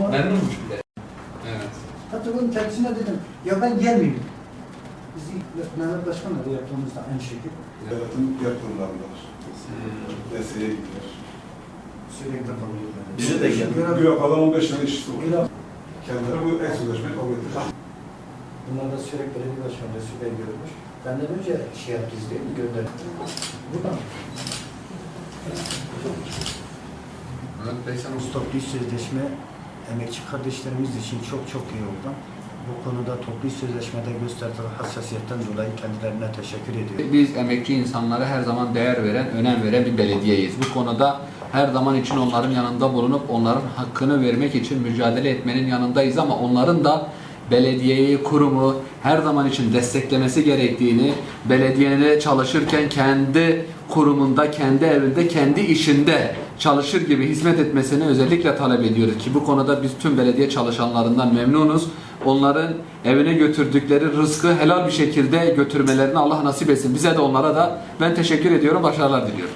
Ama Memnunmuş bir de. Evet. hatta bunun kendisine dedim, ya ben gelmeyeyim. Biz ilk Mehmet Başkan'la da yaptığımızda aynı şekilde. Devletin yatırımlarındalar. Desteğe gidiyor. Sürekli kalıyor. Bize de geldi. Bir yapalım 15 tane işçisi var. Kendileri bu ek sözleşmeyi kabul ettiler. Bunlar da sürekli belediye başkanı Resul Bey görmüş. Benden önce şey yaptınız değil mi? Gönderdik. Buradan. Mehmet Bey sen toplu iş sözleşme emekçi kardeşlerimiz için çok çok iyi oldu. Bu konuda toplu sözleşmede gösterdiği hassasiyetten dolayı kendilerine teşekkür ediyorum. Biz emekçi insanlara her zaman değer veren, önem veren bir belediyeyiz. Bu konuda her zaman için onların yanında bulunup onların hakkını vermek için mücadele etmenin yanındayız ama onların da belediyeyi, kurumu her zaman için desteklemesi gerektiğini, belediyeyle çalışırken kendi kurumunda, kendi evinde, kendi işinde çalışır gibi hizmet etmesini özellikle talep ediyoruz ki bu konuda biz tüm belediye çalışanlarından memnunuz. Onların evine götürdükleri rızkı helal bir şekilde götürmelerini Allah nasip etsin. Bize de onlara da ben teşekkür ediyorum, başarılar diliyorum.